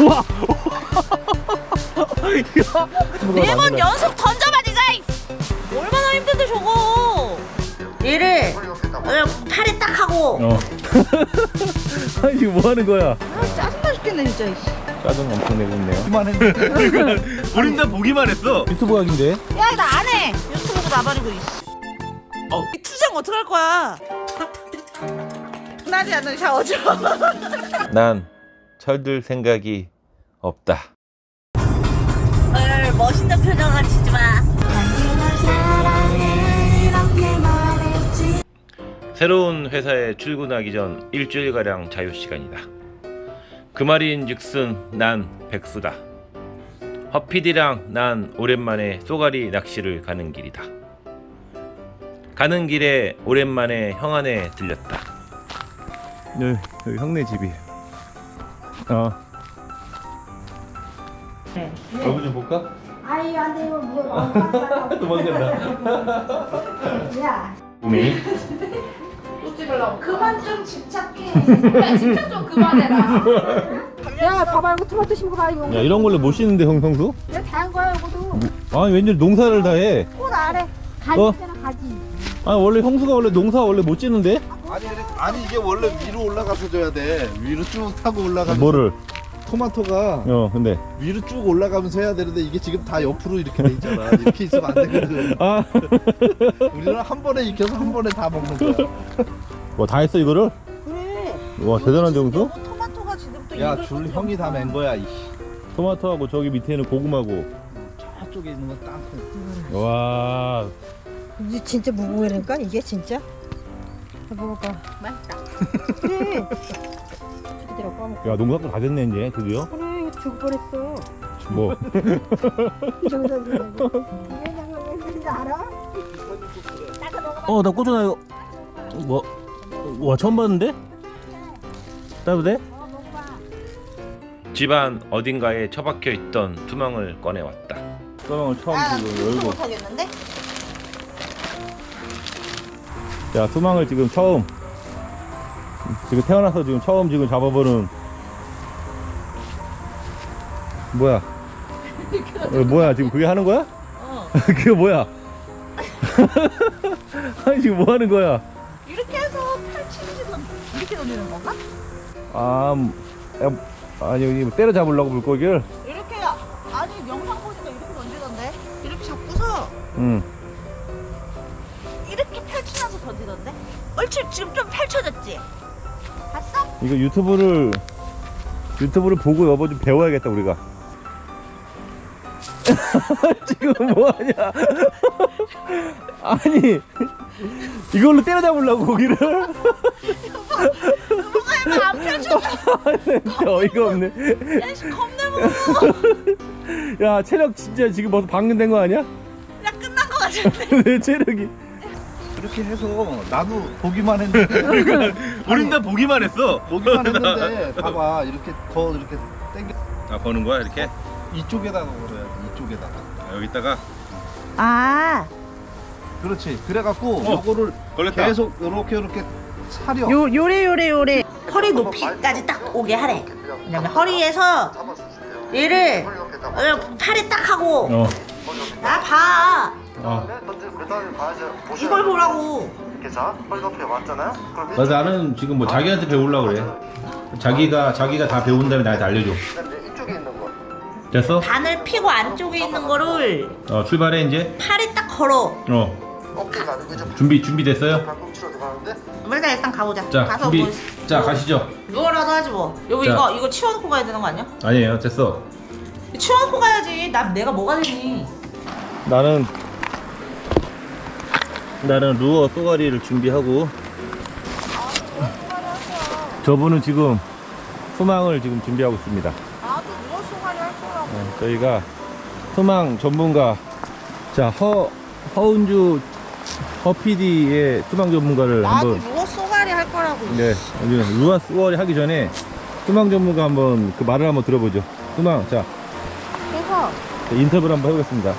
우와. 네 번 연속 던져봐 이- 얼마나 힘든데 저거. 얘를 그냥 팔에 딱 하고. 어. 아니 지금 뭐 하는 거야? 아, 짜증나 죽겠네 진짜 이씨. 짜증 엄청 내고 있네요. 우린 다 보기만 했어. 유튜브 각인데? 야 나 안해. 유튜브도 나발이고 이씨. 어. 이 투정 어떡할 거야? 나지 않는 샤워 좀난 철들 생각이 없다 헐 멋있는 표정을 치지 마 새로운 회사에 출근하기 전 일주일가량 자유시간이다. 그 말인 즉슨 난 백수다. 허피디랑 난 오랜만에 쏘가리 낚시를 가는 길이다. 가는 길에 오랜만에 형안에 들렸다. 여기, 여기 형네 집이. 어. 네. 얼굴 좀 볼까? 아이 안 돼, 이거 뭐 엄마 도망간다. 야 우미. 그만 좀 집착해 집착 좀 그만해라 야 봐봐 이거 토마토 심고 봐 이거 야 이런 걸로 못 쉬는데 형 평소? 내가 다한 거야 이거도 아니 웬일 농사를 다 해. 꽃 아래 가지 어? 있잖아 가지 아니 원래 형수가 원래 농사 원래 못 지는데? 아니 아니 이게 원래 위로 올라가서 줘야 돼. 위로 쭉 타고 올라가면 뭐를? 토마토가 어 근데. 위로 쭉 올라가면서 해야 되는데 이게 지금 다 옆으로 이렇게 돼 있잖아. 이렇게 있으면 안 되거든. 아, 우리는 한 번에 익혀서 한 번에 다 먹는 거야. 와 다 했어 이거를? 그래. 와 대단한 정수? 토마토가 지금 또야 익을 줄 것도 형이 다맨 거야 이 토마토하고 저기 밑에는 고구마고. 저쪽에 있는 건 땅콩. 와, 이게 진짜 무궁화라니까 이게 진짜 먹어봐 맛있다 그래 야 농사도 다 됐네 이제 드디어. 그래 이거 죽을 뻔했어 뭐? 이 정도면 왜 장난했는지 알아? 어, 나 꽂아놔 이거. 뭐? 와 처음 봤는데? 따도 돼? 어 먹어봐 집안 어딘가에 처박혀 있던 투망을 꺼내왔다. 투망을 처음 아, 나 열고. 못하겠는데? 야 투망을 지금 처음. 지금 태어나서 지금 처음 지금 잡아보는. 뭐야? 어, 뭐야 지금 그게 하는 거야? 어 그게 뭐야? 아니 지금 뭐 하는 거야? 이렇게 해서 펼치는 이렇게 던지는 건가? 아, 음, 야, 아니 이거 때려 잡으려고 물고기를. 이렇게 아니 영상 보니까 이렇게 던지던데 이렇게 잡고서 응. 얼추 지금 좀 펼쳐졌지? 봤어? 이거 유튜브를 유튜브를 보고 여보 좀 배워야겠다 우리가. 지금 뭐 하냐? 아니 이걸로 때려 잡으려고 고기를? 누가 해봐 안 펼쳐져 진짜 어이가 없네. 야씨 겁내 무거워 야 체력 진짜 지금 벌써 방금 된 거 아니야? 야 끝난 거 같은데 내 체력이. 이렇게 해서 나도 보기만 했는데. 우린 다 보기만 했어. 보기만 했는데 봐봐 이렇게 더 이렇게 당겨. 아 버는 거야 이렇게? 이쪽에다가 걸어야지 이쪽에다가. 아, 여기다가? 아. 그렇지. 그래갖고 어. 요거를 걸렸다. 계속 요렇게 요렇게 사려. 요, 요래 요래 요래. 허리 높이까지 딱 오게 하래. 그다음에 허리에서 얘를 팔에 딱 하고. 어. 나 봐 어. 이걸 보라고 이렇게 자, 허리 높이 맞잖아요? 그럼 맞아 나는 지금 뭐 자기한테 배우려고 그래. 자기가 자기가 다 배운 다음에 나한테 알려줘. 이제 이쪽에 있는 거. 됐어? 바늘 피고 안쪽에 있는 거를 어 출발해 이제. 팔에 딱 걸어 어 어깨가 아니고 이제 준비 준비 됐어요? 발꿈치로 들어가는데 일단 일단 가보자 자 가서 준비. 뭐 자 가시죠. 누워라도 하지 뭐 여보 자. 이거 이거 치워놓고 가야 되는 거 아니야? 아니에요 됐어. 치워놓고 가야지 나 내가 뭐가 되니 나는 나는 루어 쏘가리를 준비하고 저분은 지금 소망을 지금 준비하고 있습니다. 나도 누워 쏘가리 할 거라고 어, 저희가 소망 전문가 자 허 허은주 허 PD의 소망 전문가를 나도 한번 누워 쏘가리 할 거라고 네 루아 쏘가리 하기 전에 소망 전문가 한번 그 말을 한번 들어보죠. 소망 자 자, 인터뷰를 한번 해보겠습니다.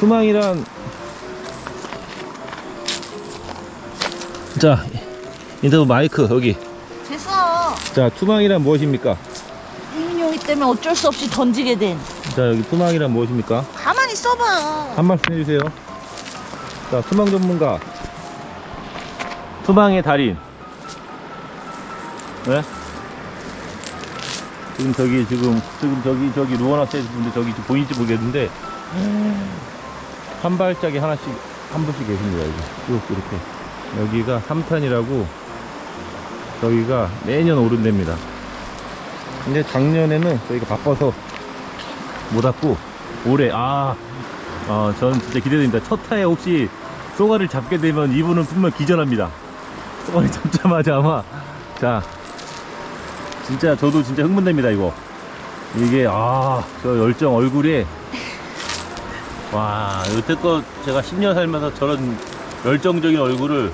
수망이란 자 인터뷰 마이크 여기 됐어 자 투망이란 무엇입니까? 이민용이 때문에 어쩔 수 없이 던지게 된. 자 여기 투망이란 무엇입니까? 가만히 써봐. 한 말씀 해주세요. 자, 투망 전문가. 투망의 달인. 네? 지금 저기, 지금, 지금 저기, 저기, 루원학생 분들 저기 지금 보이는지 모르겠는데, 한 발짝에 하나씩, 한 분씩 계십니다. 쭉, 이렇게. 여기가 3탄이라고, 저기가 매년 오른 데입니다. 근데 작년에는 저희가 바빠서 못 왔고, 올해, 아, 어, 저는 진짜 기대됩니다. 첫 타에 혹시 쏘가를 잡게 되면 이분은 분명 기절합니다. 쏘가를 잡자마자 아마, 자, 진짜 저도 진짜 흥분됩니다, 이거. 이게, 아, 저 열정 얼굴에, 와, 여태껏 제가 10년 살면서 저런 열정적인 얼굴을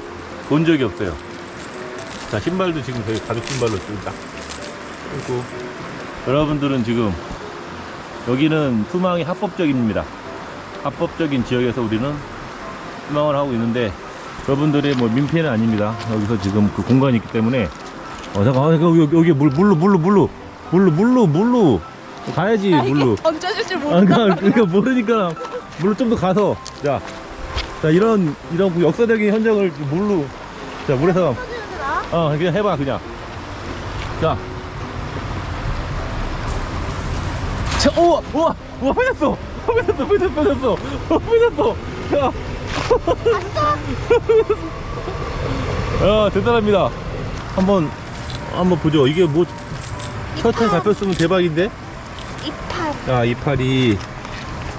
본 적이 없어요. 자, 신발도 지금 저희 가죽 신발로 지금 딱. 그리고 여러분들은 지금 여기는 투망이 합법적입니다. 합법적인 지역에서 우리는 투망을 하고 있는데 여러분들의 뭐 민폐는 아닙니다. 여기서 지금 그 공간이 있기 때문에 어 잠깐 아, 여기 여기, 여기 물 물로 물로 물로 물로 물로 물로 가야지 물로. 던져줄 줄 아, 모르 그러니까, 그러니까 모르니까 물로 좀 더 가서 자, 자 이런 이런 그 역사적인 현장을 물로 자 물에서 어 그냥 해봐 그냥 자. 자, 우와, 우와, 우와, 빠졌어, 빠졌어, 빠졌어, 빠졌어, 어, 빠졌어, 야, 야, 대단합니다. 한번, 한번 보죠. 이게 뭐, 첫째 잡혔으면 대박인데? 이팔. 자, 이파리.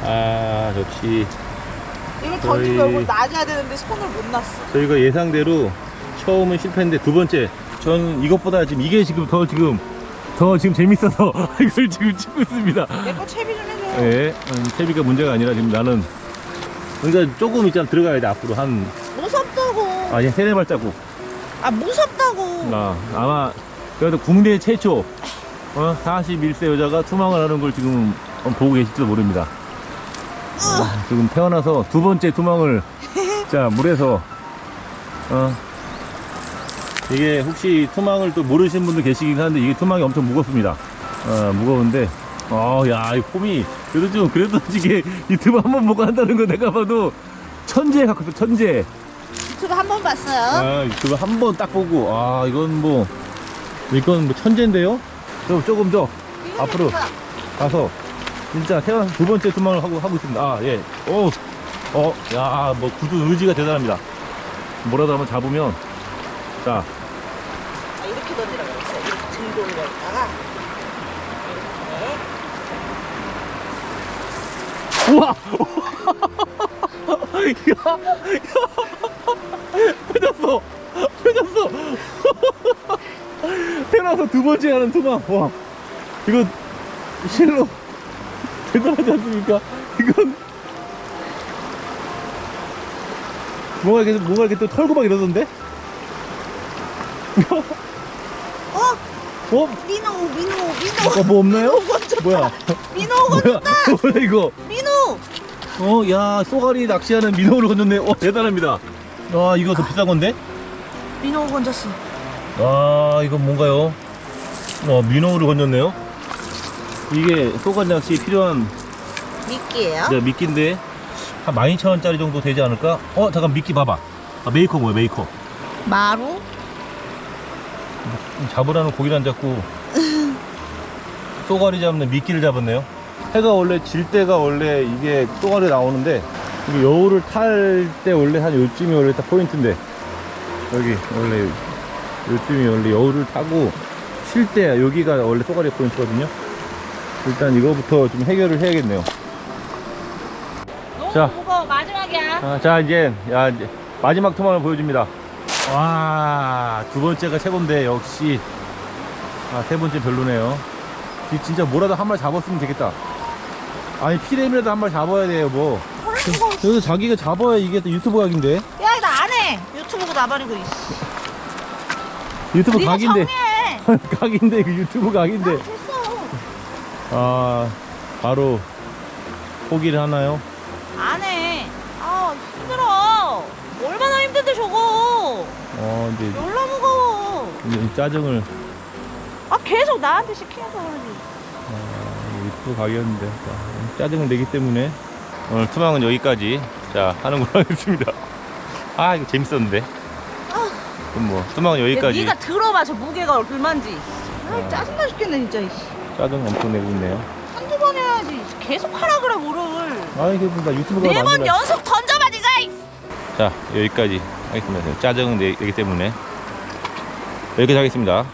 아, 역시. 저희- 던지고 놔줘야 되는데 손을 못 놨어 저희가 예상대로 처음은 실패했는데 두 번째. 저는 이것보다 지금 이게 지금 더 지금, 더 지금 재밌어서 이걸 지금 찍고 있습니다. 내 거 채비 좀 해줘 예, 음, 채비가 문제가 아니라 지금 나는 그러니까 조금 있잖아 들어가야 돼 앞으로 한 무섭다고. 아니 세네 발자국 아 무섭다고. 아, 아마 그래도 국내 최초 어, 41세 여자가 투망을 하는 걸 지금 보고 계실지도 모릅니다. 어, 지금 태어나서 두 번째 투망을 자 물에서 어, 이게 혹시 투망을 또 모르시는 분들 계시긴 한데 이게 투망이 엄청 무겁습니다. 어, 무거운데 어, 야, 이 폼이 그래도 좀 그래도 이게 유튜브 한 번 보고 한다는 거 내가 봐도 천재에 가깝어 천재. 유튜브 한 번 봤어요. 아, 유튜브 한 번 딱 보고, 아, 이건 뭐, 이건 뭐 천재인데요? 좀, 조금 더 앞으로 가서, 진짜 태어나서 두 번째 투망을 하고, 하고 있습니다. 아, 예. 오, 어, 야, 뭐, 구두 의지가 대단합니다. 뭐라도 한번 잡으면, 자, 아, 이렇게 던지라고 했어. 이렇게 들고 올렸다가 우와! 야, 야, 펴졌어! 펴졌어! 태어나서 두 번째 하는 투망. 와, 이거 실로 대단하지 않습니까? 이건 뭔가 이렇게 뭔가 이렇게 또 털고 막 이러던데? 어 어? 민호 민호 민호 어, 뭐 없나요? 뭐야? 민호 뭐야? 뭐야 이거? 민호. 어, 야, 쏘가리 낚시하는 민호를 건졌네. 와, 대단합니다. 와, 이거 더 비싼 건데? 민호 건졌어. 아, 이건 뭔가요? 어, 민호를 건졌네요. 이게 쏘가리 낚시에 필요한 미끼예요. 네, 미끼인데 한 12,000원짜리 정도 되지 않을까? 어, 잠깐 미끼 봐봐. 아, 메이커 뭐야, 메이커. 마루. 잡으라는 고기를 안 잡고 쏘가리 잡는 미끼를 잡았네요. 해가 원래 질 때가 원래 이게 쏘가리 나오는데 이게 여우를 탈 때 원래 한 요쯤이 원래 딱 포인트인데 여기 원래 요쯤이 원래 여우를 타고 쉴 때 여기가 원래 쏘가리 포인트거든요. 일단 이거부터 좀 해결을 해야겠네요. 너무 자. 무거워 마지막이야. 아, 자 이제 야 이제 마지막 투망을 보여줍니다. 와, 두 번째가 최고인데 역시 아, 세 번째 별로네요. 이 진짜 뭐라도 한 마리 잡았으면 되겠다. 아니 피레미라도 한 마리 잡아야 돼요 뭐. 여기서 자기가 잡아야 이게 또 유튜브 각인데. 야 나 안 해. 유튜브고 나발이고 있어. 유튜브 네가 각인데. 정리해. 각인데 그 유튜브 각인데. 아 바로 포기를 하나요? 안 해. 아 힘들어. 얼마나 힘든데 저거. 어 이제, 졸라 무거워. 짜증을 아 계속 나한테 시키면서 그러지. 아, 유튜브 각이었는데 자, 짜증을 내기 때문에 오늘 투망은 여기까지 자 하는 걸로 하겠습니다 아 이거 재밌었는데 그럼 뭐 투망은 여기까지 네가 들어봐 저 무게가 얼마인지. 아 짜증나 죽겠네 진짜. 이씨. 짜증 엄청 내고 있네요 한두 번 해야지. 계속 하라 그래 뭐를. 아 이게 나 유튜브가 네 번 연속 던져봐 니가. 이자 여기까지 하겠습니다 짜증 내기 때문에 여기까지 하겠습니다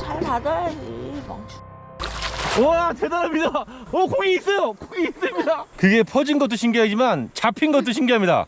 잘 받아야지. 멍청. 와 대단합니다 어 고기 있어요 고기 있습니다 그게 퍼진 것도 신기하지만 잡힌 것도 신기합니다